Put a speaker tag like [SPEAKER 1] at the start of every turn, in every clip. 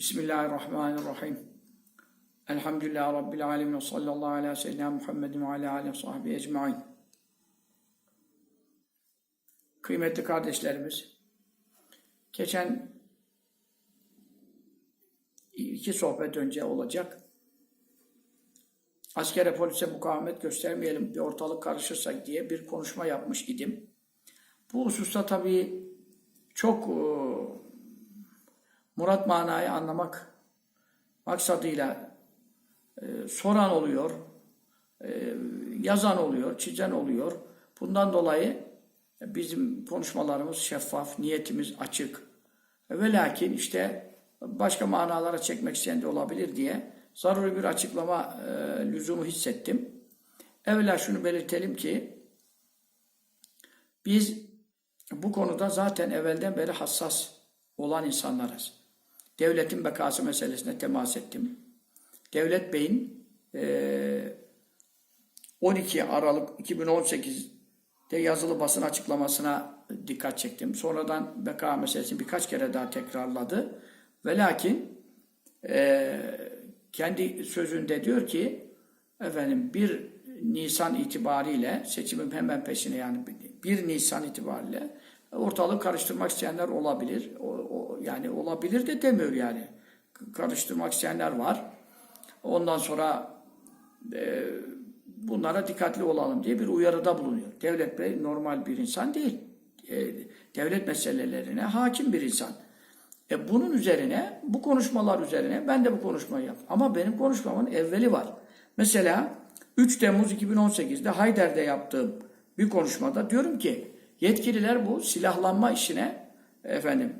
[SPEAKER 1] Bismillahirrahmanirrahim. Elhamdülillahi Rabbil alemin ve sallallahu ala seyyidina Muhammedin ve ala ve sahbihi ecmain. Kıymetli kardeşlerimiz, geçen iki sohbet önce olacak. Askere polise mukavemet göstermeyelim, bir ortalık karışırsak diye bir konuşma yapmış idim. Bu hususta tabii çok e, murat manayı anlamak maksadıyla e, soran oluyor, e, yazan oluyor, çizen oluyor. Bundan dolayı bizim konuşmalarımız şeffaf, niyetimiz açık. Ve lakin işte başka manalara çekmek isteyen de olabilir diye zaruri bir açıklama e, lüzumu hissettim. Evvela şunu belirtelim ki biz bu konuda zaten evvelden beri hassas olan insanlarız. Devletin bekası meselesine temas ettim. Devlet Bey'in e, 12 Aralık 2018'de yazılı basın açıklamasına dikkat çektim. Sonradan beka meselesini birkaç kere daha tekrarladı. Ve lakin e, kendi sözünde diyor ki efendim 1 Nisan itibariyle seçimin hemen peşine yani 1 Nisan itibariyle ortalığı karıştırmak isteyenler olabilir. O, o, yani olabilir de demiyor yani. Karıştırmak isteyenler var. Ondan sonra e, bunlara dikkatli olalım diye bir uyarıda bulunuyor. Devlet Bey normal bir insan değil. E, devlet meselelerine hakim bir insan. E bunun üzerine, bu konuşmalar üzerine ben de bu konuşmayı yaptım. Ama benim konuşmamın evveli var. Mesela 3 Temmuz 2018'de Hayder'de yaptığım bir konuşmada diyorum ki yetkililer bu silahlanma işine efendim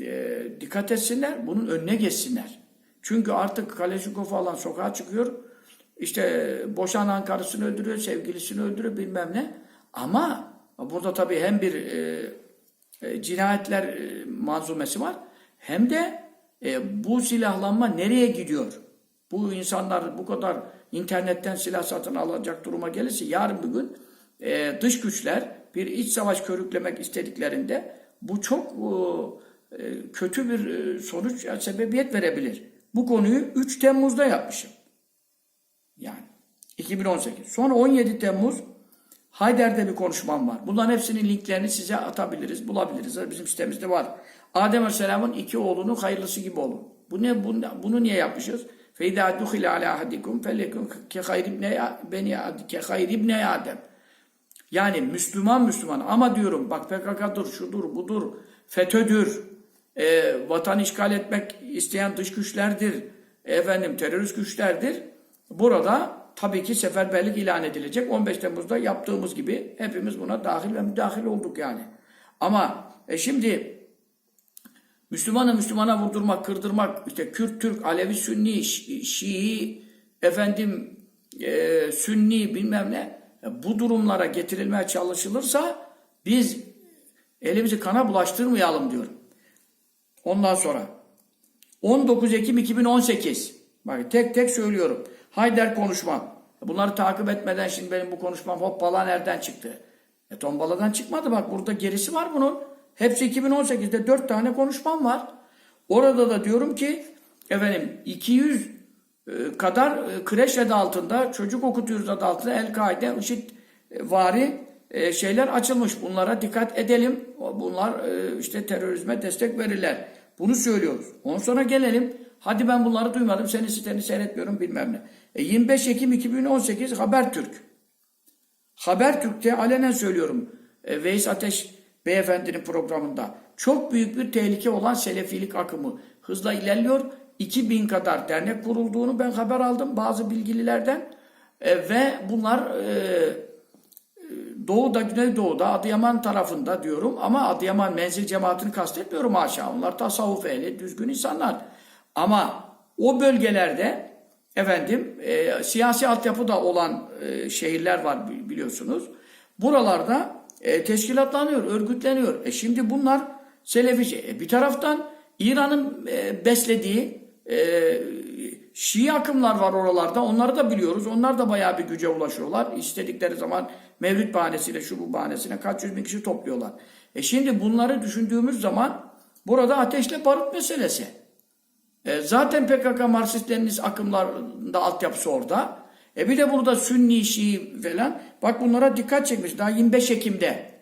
[SPEAKER 1] e, dikkat etsinler, bunun önüne geçsinler. Çünkü artık Kaleşikov falan sokağa çıkıyor. İşte boşanan karısını öldürüyor, sevgilisini öldürüyor bilmem ne. Ama burada tabii hem bir e, e, cinayetler e, manzumesi var hem de e, bu silahlanma nereye gidiyor? Bu insanlar bu kadar internetten silah satın alacak duruma gelirse yarın bir gün e, dış güçler bir iç savaş körüklemek istediklerinde bu çok e, kötü bir e, sonuç yani sebebiyet verebilir. Bu konuyu 3 Temmuz'da yapmışım. Yani 2018. Sonra 17 Temmuz Hayder'de bir konuşmam var. Bunların hepsinin linklerini size atabiliriz, bulabiliriz. Bizim sitemizde var. Adem Aleyhisselam'ın iki oğlunun hayırlısı gibi olun. Bu ne? Bunu, bunu niye yapmışız? فَاِذَا دُخِلَ عَلَى اَحَدِكُمْ فَلَيْكُمْ كَخَيْرِ ibne Adem. Yani Müslüman Müslüman ama diyorum bak PKK'dır, şudur, budur, FETÖ'dür, e, vatan işgal etmek isteyen dış güçlerdir, efendim terörist güçlerdir. Burada tabii ki seferberlik ilan edilecek. 15 Temmuz'da yaptığımız gibi hepimiz buna dahil ve müdahil olduk yani. Ama e şimdi Müslümanı Müslümana vurdurmak, kırdırmak, işte Kürt, Türk, Alevi, Sünni, Şii, efendim e, Sünni bilmem ne e, bu durumlara getirilmeye çalışılırsa biz elimizi kana bulaştırmayalım diyorum. Ondan sonra 19 Ekim 2018 bak tek tek söylüyorum. Hayder konuşmam. Bunları takip etmeden şimdi benim bu konuşmam hoppala nereden çıktı? E tombaladan çıkmadı bak burada gerisi var bunun. Hepsi 2018'de 4 tane konuşmam var. Orada da diyorum ki efendim 200 e, kadar e, kreş adı altında, çocuk okutuyoruz adı altında El-Kaide, IŞİD e, şeyler açılmış. Bunlara dikkat edelim. Bunlar işte terörizme destek verirler. Bunu söylüyoruz. Ondan sonra gelelim. Hadi ben bunları duymadım. Senin siteni seyretmiyorum bilmem ne. E 25 Ekim 2018 Habertürk. Habertürk'te alenen söylüyorum. E, Veys Ateş beyefendinin programında. Çok büyük bir tehlike olan selefilik akımı hızla ilerliyor. 2000 kadar dernek kurulduğunu ben haber aldım bazı bilgililerden. E, ve bunlar e, Doğu'da, Güneydoğu'da, Adıyaman tarafında diyorum ama Adıyaman menzil cemaatini kastetmiyorum haşa. Onlar tasavvuf ehli, düzgün insanlar. Ama o bölgelerde efendim e, siyasi altyapı da olan e, şehirler var biliyorsunuz. Buralarda e, teşkilatlanıyor, örgütleniyor. E şimdi bunlar Selefi. E, bir taraftan İran'ın e, beslediği e, Şii akımlar var oralarda. Onları da biliyoruz. Onlar da bayağı bir güce ulaşıyorlar. İstedikleri zaman Mevlüt bahanesiyle, şu bu bahanesiyle kaç yüz bin kişi topluyorlar. E şimdi bunları düşündüğümüz zaman burada ateşle barut meselesi. E, zaten PKK Marksist-Leninist akımlarında altyapısı orada. E bir de burada Sünni, Şii falan. Bak bunlara dikkat çekmiş. Daha 25 Ekim'de.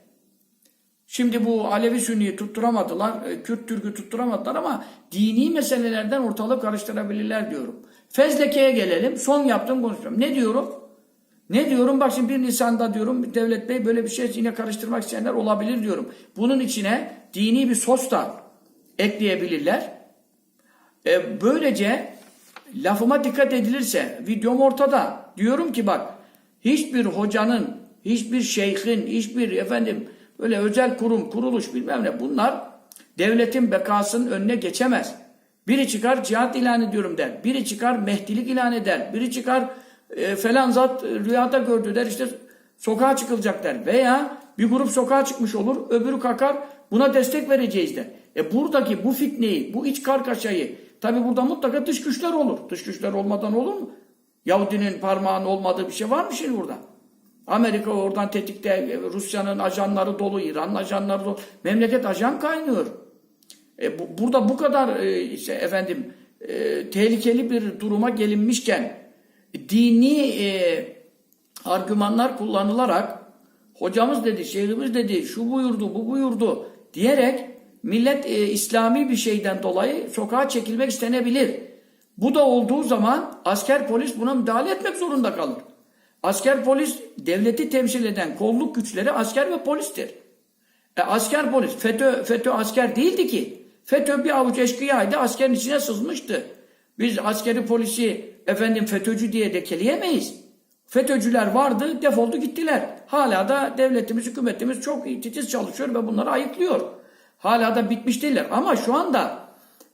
[SPEAKER 1] Şimdi bu Alevi Sünni'yi tutturamadılar. e, Kürt Türk'ü tutturamadılar ama dini meselelerden ortalığı karıştırabilirler diyorum. Fezleke'ye gelelim. Son yaptığım konuşuyorum. Ne diyorum? Ne diyorum? Bak şimdi 1 Nisan'da diyorum Devlet Bey böyle bir şey yine karıştırmak isteyenler olabilir diyorum. Bunun içine dini bir sos da ekleyebilirler. E, böylece lafıma dikkat edilirse videom ortada. Diyorum ki bak hiçbir hocanın, hiçbir şeyhin, hiçbir efendim böyle özel kurum, kuruluş bilmem ne bunlar devletin bekasının önüne geçemez. Biri çıkar cihat ilan ediyorum der. Biri çıkar mehdilik ilan eder. Biri çıkar e, falan zat rüyada gördü der işte sokağa çıkılacak der. Veya bir grup sokağa çıkmış olur öbürü kakar buna destek vereceğiz der. E buradaki bu fitneyi, bu iç kargaşayı tabi burada mutlaka dış güçler olur. Dış güçler olmadan olur mu? Yahudinin parmağının olmadığı bir şey var mı şimdi burada? Amerika oradan tetikte, Rusya'nın ajanları dolu, İran'ın ajanları dolu. Memleket ajan kaynıyor. E, bu, burada bu kadar e, işte efendim e, tehlikeli bir duruma gelinmişken dini e, argümanlar kullanılarak hocamız dedi, şeyhimiz dedi, şu buyurdu, bu buyurdu diyerek millet e, İslami bir şeyden dolayı sokağa çekilmek istenebilir. Bu da olduğu zaman asker polis buna müdahale etmek zorunda kalır. Asker polis devleti temsil eden kolluk güçleri asker ve polistir. E, asker polis, FETÖ, FETÖ asker değildi ki. FETÖ bir avuç eşkıyaydı, askerin içine sızmıştı. Biz askeri polisi efendim FETÖ'cü diye dekeleyemeyiz. FETÖ'cüler vardı, defoldu gittiler. Hala da devletimiz, hükümetimiz çok titiz çalışıyor ve bunları ayıklıyor. Hala da bitmiş değiller. Ama şu anda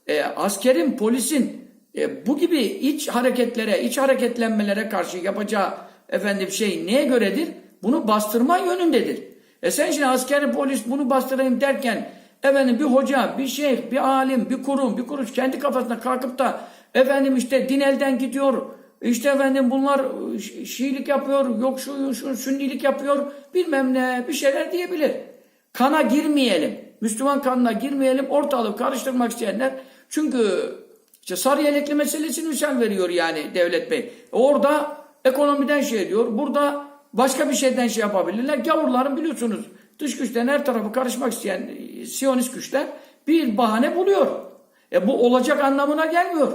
[SPEAKER 1] e, askerin, polisin e, bu gibi iç hareketlere, iç hareketlenmelere karşı yapacağı efendim şey neye göredir? Bunu bastırma yönündedir. E sen şimdi askeri polis bunu bastırayım derken efendim bir hoca, bir şeyh, bir alim, bir kurum, bir kuruş kendi kafasına kalkıp da efendim işte din elden gidiyor, işte efendim bunlar Şi- Şiilik yapıyor, yok şu, şu Sünnilik yapıyor, bilmem ne bir şeyler diyebilir. Kana girmeyelim. Müslüman kanına girmeyelim. Ortalığı karıştırmak isteyenler. Çünkü işte sarı yelekli meselesini misal veriyor yani devlet bey. Orada ekonomiden şey diyor. Burada başka bir şeyden şey yapabilirler. Gavurların biliyorsunuz dış güçten her tarafı karışmak isteyen e, Siyonist güçler bir bahane buluyor. E bu olacak anlamına gelmiyor.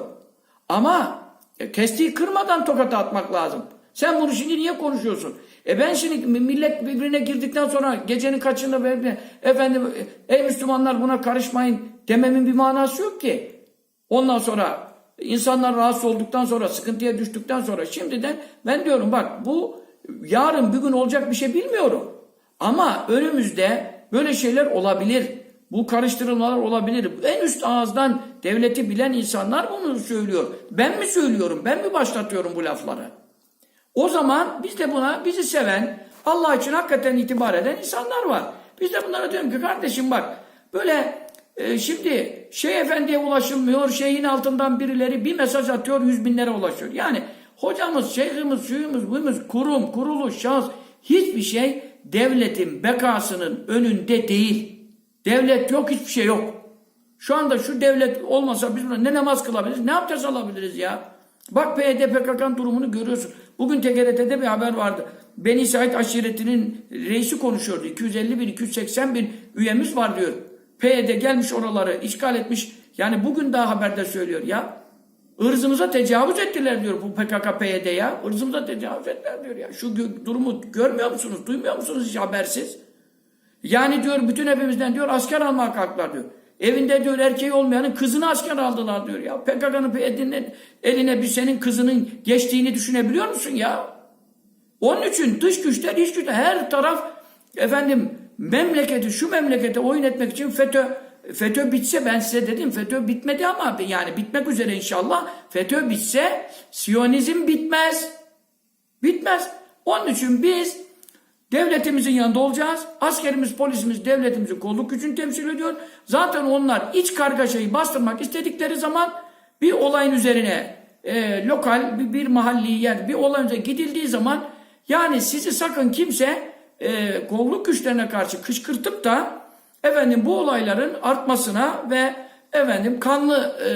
[SPEAKER 1] Ama e, kestiği kırmadan tokata atmak lazım. Sen bunu şimdi niye konuşuyorsun? E ben şimdi millet birbirine girdikten sonra gecenin kaçında ben- efendim ey Müslümanlar buna karışmayın dememin bir manası yok ki. Ondan sonra insanlar rahatsız olduktan sonra sıkıntıya düştükten sonra şimdiden ben diyorum bak bu yarın bir gün olacak bir şey bilmiyorum. Ama önümüzde böyle şeyler olabilir. Bu karıştırılmalar olabilir. En üst ağızdan devleti bilen insanlar bunu söylüyor. Ben mi söylüyorum? Ben mi başlatıyorum bu lafları? O zaman biz de buna bizi seven, Allah için hakikaten itibar eden insanlar var. Biz de bunlara diyorum ki kardeşim bak böyle e, şimdi şey efendiye ulaşılmıyor, şeyin altından birileri bir mesaj atıyor yüz binlere ulaşıyor. Yani hocamız, şeyhimiz, suyumuz, buyumuz, kurum, kuruluş, şahıs hiçbir şey devletin bekasının önünde değil. Devlet yok, hiçbir şey yok. Şu anda şu devlet olmasa biz buna ne namaz kılabiliriz, ne yapacağız alabiliriz ya? Bak PYD PKK'nın durumunu görüyorsun. Bugün TGRT'de bir haber vardı. Beni Said aşiretinin reisi konuşuyordu. 250 bin, 280 bin üyemiz var diyor. PYD gelmiş oraları işgal etmiş. Yani bugün daha haberde söylüyor ya. Irzımıza tecavüz ettiler diyor bu PKK PYD ya. Irzımıza tecavüz ettiler diyor ya. Şu durumu görmüyor musunuz? Duymuyor musunuz hiç habersiz? Yani diyor bütün hepimizden diyor asker almaya kalktılar diyor. Evinde diyor erkeği olmayanın kızını asker aldılar diyor ya. PKK'nın PYD'nin eline bir senin kızının geçtiğini düşünebiliyor musun ya? Onun için dış güçler, iç güçler her taraf efendim memleketi şu memlekete oyun etmek için FETÖ FETÖ bitse ben size dedim FETÖ bitmedi ama yani bitmek üzere inşallah FETÖ bitse Siyonizm bitmez. Bitmez. Onun için biz Devletimizin yanında olacağız. Askerimiz, polisimiz devletimizin kolluk gücünü temsil ediyor. Zaten onlar iç kargaşayı bastırmak istedikleri zaman bir olayın üzerine e, lokal bir, bir mahalli yer bir olayın üzerine gidildiği zaman yani sizi sakın kimse e, kolluk güçlerine karşı kışkırtıp da efendim bu olayların artmasına ve efendim kanlı e,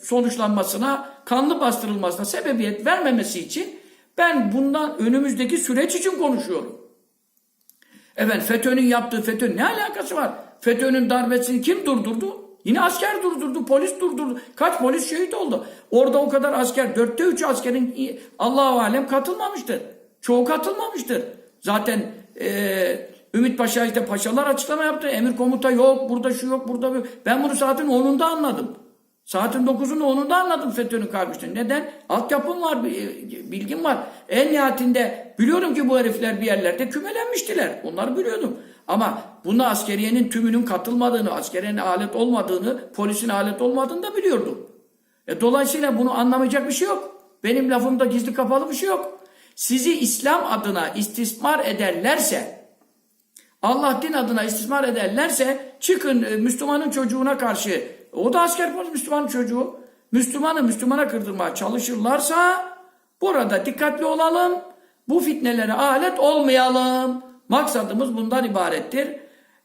[SPEAKER 1] sonuçlanmasına, kanlı bastırılmasına sebebiyet vermemesi için ben bundan önümüzdeki süreç için konuşuyorum. Efendim FETÖ'nün yaptığı FETÖ ne alakası var? FETÖ'nün darbesini kim durdurdu? Yine asker durdurdu, polis durdurdu. Kaç polis şehit oldu? Orada o kadar asker, dörtte üçü askerin Allahu alem katılmamıştır. Çoğu katılmamıştır. Zaten e, Ümit Paşa işte paşalar açıklama yaptı. Emir komuta yok, burada şu yok, burada bu. Ben bunu saatin 10'unda anladım. Saatin 9'unda 10'unda anladım FETÖ'nün kalkıştığını. Neden? Altyapım var, e, bilgim var. En nihayetinde biliyorum ki bu herifler bir yerlerde kümelenmiştiler. Onları biliyordum. Ama buna askeriyenin tümünün katılmadığını, askeriyenin alet olmadığını, polisin alet olmadığını da biliyordum. E, dolayısıyla bunu anlamayacak bir şey yok. Benim lafımda gizli kapalı bir şey yok. Sizi İslam adına istismar ederlerse, Allah din adına istismar ederlerse çıkın e, Müslümanın çocuğuna karşı o da asker polis Müslümanın çocuğu Müslümanı Müslümana kırdırmaya çalışırlarsa burada dikkatli olalım. Bu fitnelere alet olmayalım. Maksadımız bundan ibarettir.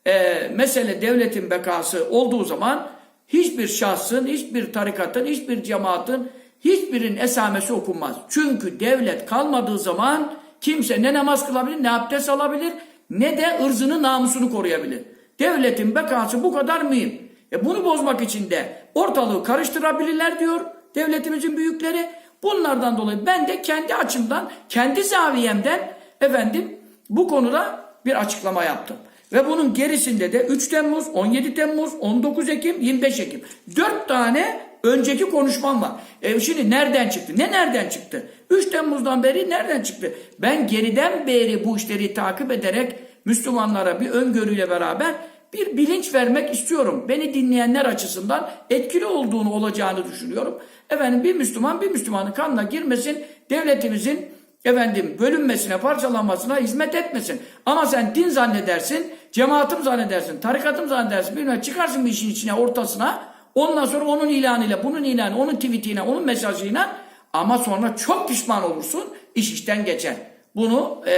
[SPEAKER 1] Ee, mesele devletin bekası olduğu zaman hiçbir şahsın, hiçbir tarikatın, hiçbir cemaatin, hiçbirinin esamesi okunmaz. Çünkü devlet kalmadığı zaman kimse ne namaz kılabilir, ne abdest alabilir, ne de ırzını, namusunu koruyabilir. Devletin bekası bu kadar mühim. E bunu bozmak için de ortalığı karıştırabilirler diyor devletimizin büyükleri. Bunlardan dolayı ben de kendi açımdan, kendi zaviyemden efendim bu konuda bir açıklama yaptım. Ve bunun gerisinde de 3 Temmuz, 17 Temmuz, 19 Ekim, 25 Ekim. 4 tane önceki konuşmam var. E şimdi nereden çıktı? Ne nereden çıktı? 3 Temmuz'dan beri nereden çıktı? Ben geriden beri bu işleri takip ederek Müslümanlara bir öngörüyle beraber bir bilinç vermek istiyorum. Beni dinleyenler açısından etkili olduğunu olacağını düşünüyorum. Efendim bir Müslüman bir Müslümanın kanına girmesin, devletimizin efendim bölünmesine, parçalanmasına hizmet etmesin. Ama sen din zannedersin, cemaatim zannedersin, tarikatım zannedersin, bilmem çıkarsın bir işin içine, ortasına. Ondan sonra onun ilanıyla, bunun ilanı, onun tweetiyle, onun mesajıyla ama sonra çok pişman olursun, iş işten geçer. Bunu e,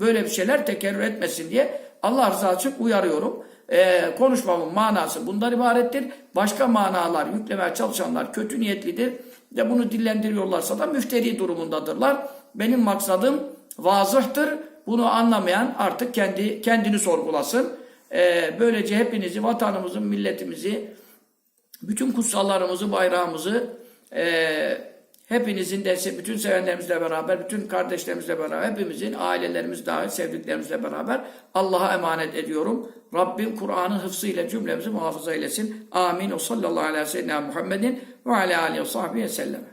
[SPEAKER 1] böyle bir şeyler tekerrür etmesin diye Allah rızası için uyarıyorum. E, konuşmamın manası bundan ibarettir. Başka manalar yüklemeye çalışanlar kötü niyetlidir. De bunu dillendiriyorlarsa da müfteri durumundadırlar. Benim maksadım vazıhtır. Bunu anlamayan artık kendi kendini sorgulasın. E, böylece hepinizi, vatanımızı, milletimizi, bütün kutsallarımızı, bayrağımızı, e, hepinizin de, bütün sevenlerimizle beraber, bütün kardeşlerimizle beraber, hepimizin, ailelerimiz dahil, sevdiklerimizle beraber Allah'a emanet ediyorum. Rabbim Kur'an'ın hıfzı ile cümlemizi muhafaza eylesin. Amin. O sallallahu aleyhi ve sellem Muhammedin ve aleyhi ve sahbihi sellem.